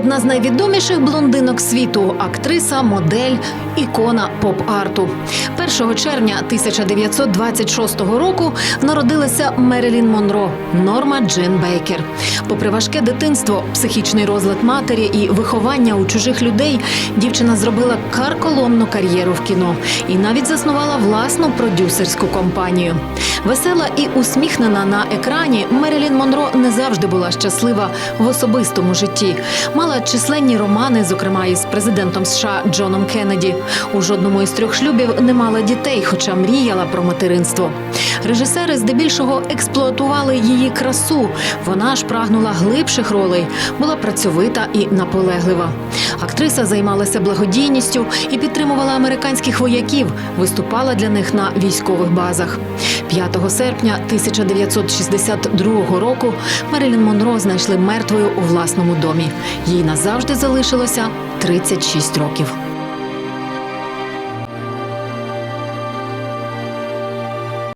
Одна з найвідоміших блондинок світу, актриса, модель, ікона поп-арту. 1 червня 1926 року народилася Мерилін Монро, Норма Джин Бейкер. Попри важке дитинство, психічний розлад матері і виховання у чужих людей, дівчина зробила карколомну кар'єру в кіно і навіть заснувала власну продюсерську компанію. Весела і усміхнена на екрані, Мерилін Монро не завжди була щаслива в особистому житті. Мала численні романи, зокрема із президентом США Джоном Кеннеді. У жодному із трьох шлюбів не мала дітей, хоча мріяла про материнство. Режисери здебільшого експлуатували її красу. Вона ж прагнула глибших ролей, була працьовита і наполеглива. Актриса займалася благодійністю і підтримувала американських вояків, виступала для них на військових базах. 5 серпня 1962 року Мерилін Монро знайшли мертвою у власному домі. Їй назавжди залишилося 36 років.